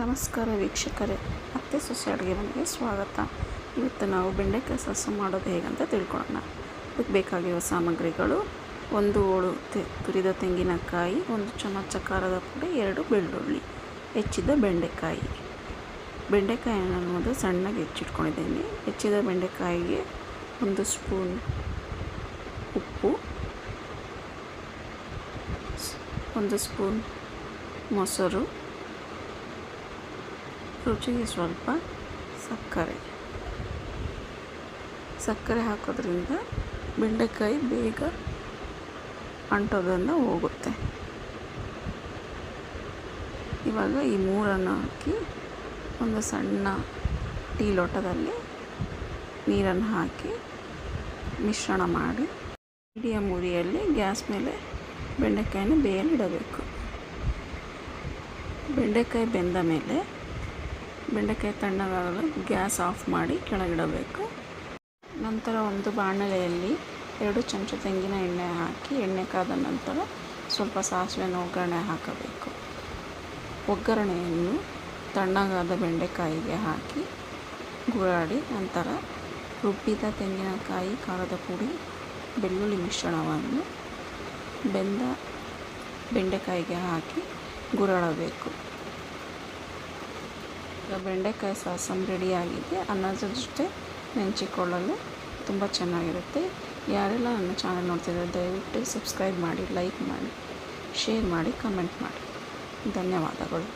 ನಮಸ್ಕಾರ ವೀಕ್ಷಕರೇ ಮತ್ತೆ ಸೊಸೆ ಅಡುಗೆ ಮನೆಗೆ ಸ್ವಾಗತ. ಇವತ್ತು ನಾವು ಬೆಂಡೆಕಾಯಿ ಸಾಸು ಮಾಡೋದು ಹೇಗಂತ ತಿಳ್ಕೊಳ್ಳೋಣ. ಅದಕ್ಕೆ ಬೇಕಾಗಿರುವ ಸಾಮಗ್ರಿಗಳು, ಒಂದು ಹೋಳು ತೆ, ತುರಿದ ತೆಂಗಿನಕಾಯಿ, ಒಂದು ಚಮಚ ಖಾರದ ಪುಡಿ, ಎರಡು ಬೆಳ್ಳುಳ್ಳಿ, ಹೆಚ್ಚಿದ ಬೆಂಡೆಕಾಯಿ. ಬೆಂಡೆಕಾಯಿಯನ್ನು ಮೊದಲು ಸಣ್ಣಗೆ ಹೆಚ್ಚಿಟ್ಕೊಂಡಿದ್ದೀನಿ. ಹೆಚ್ಚಿದ ಬೆಂಡೆಕಾಯಿಗೆ ಒಂದು ಸ್ಪೂನ್ ಉಪ್ಪು, ಒಂದು ಸ್ಪೂನ್ ಮೊಸರು ರುಚಿಗೆ ಸ್ವಲ್ಪ ಸಕ್ಕರೆ. ಸಕ್ಕರೆ ಹಾಕೋದ್ರಿಂದ ಬೆಂಡೆಕಾಯಿ ಬೇಗ ಅಂಟೋದನ್ನು ಹೋಗುತ್ತೆ. ಇವಾಗ ಈ ಮೂರನ್ನು ಹಾಕಿ ಒಂದು ಸಣ್ಣ ಟೀ ಲೋಟದಲ್ಲಿ ನೀರನ್ನು ಹಾಕಿ ಮಿಶ್ರಣ ಮಾಡಿ ಮೀಡಿಯಮ್ ಉರಿಯಲ್ಲಿ ಗ್ಯಾಸ್ ಮೇಲೆ ಬೆಂಡೆಕಾಯಿನ ಬೇಯಲಿಡಬೇಕು ಬೆಂಡೆಕಾಯಿ ಬೆಂದ ಮೇಲೆ ಬೆಂಡೆಕಾಯಿ ತಣ್ಣಗಾಗಲು ಗ್ಯಾಸ್ ಆಫ್ ಮಾಡಿ ಕೆಳಗಿಡಬೇಕು. ನಂತರ ಒಂದು ಬಾಣಲೆಯಲ್ಲಿ ಎರಡು ಚಮಚ ತೆಂಗಿನ ಎಣ್ಣೆ ಹಾಕಿ ಎಣ್ಣೆ ಕಾದ ನಂತರ ಸ್ವಲ್ಪ ಸಾಸಿವೆನ ಒಗ್ಗರಣೆ ಹಾಕಬೇಕು. ಒಗ್ಗರಣೆಯನ್ನು ತಣ್ಣಗಾದ ಬೆಂಡೆಕಾಯಿಗೆ ಹಾಕಿ ಗುರಾಡಿ ನಂತರ ರುಬ್ಬಿದ ತೆಂಗಿನಕಾಯಿ, ಖಾರದ ಪುಡಿ, ಬೆಳ್ಳುಳ್ಳಿ ಮಿಶ್ರಣವನ್ನು ಬೆಂದ ಬೆಂಡೆಕಾಯಿಗೆ ಹಾಕಿ ಗುರಾಡಬೇಕು. ಈಗ ಬೆಂಡೆಕಾಯಿ ಸಾಸಮ್ ರೆಡಿಯಾಗಿದೆ ಅನ್ನದ ಜೊತೆ ನೆಂಚಿಕೊಳ್ಳಲು ತುಂಬ ಚೆನ್ನಾಗಿರುತ್ತೆ. ಯಾರೆಲ್ಲ ನನ್ನ ಚಾನಲ್ ನೋಡ್ತಿದ್ದಾರೆ, ದಯವಿಟ್ಟು ಸಬ್ಸ್ಕ್ರೈಬ್ ಮಾಡಿ, ಲೈಕ್ ಮಾಡಿ, ಶೇರ್ ಮಾಡಿ, ಕಮೆಂಟ್ ಮಾಡಿ. ಧನ್ಯವಾದಗಳು.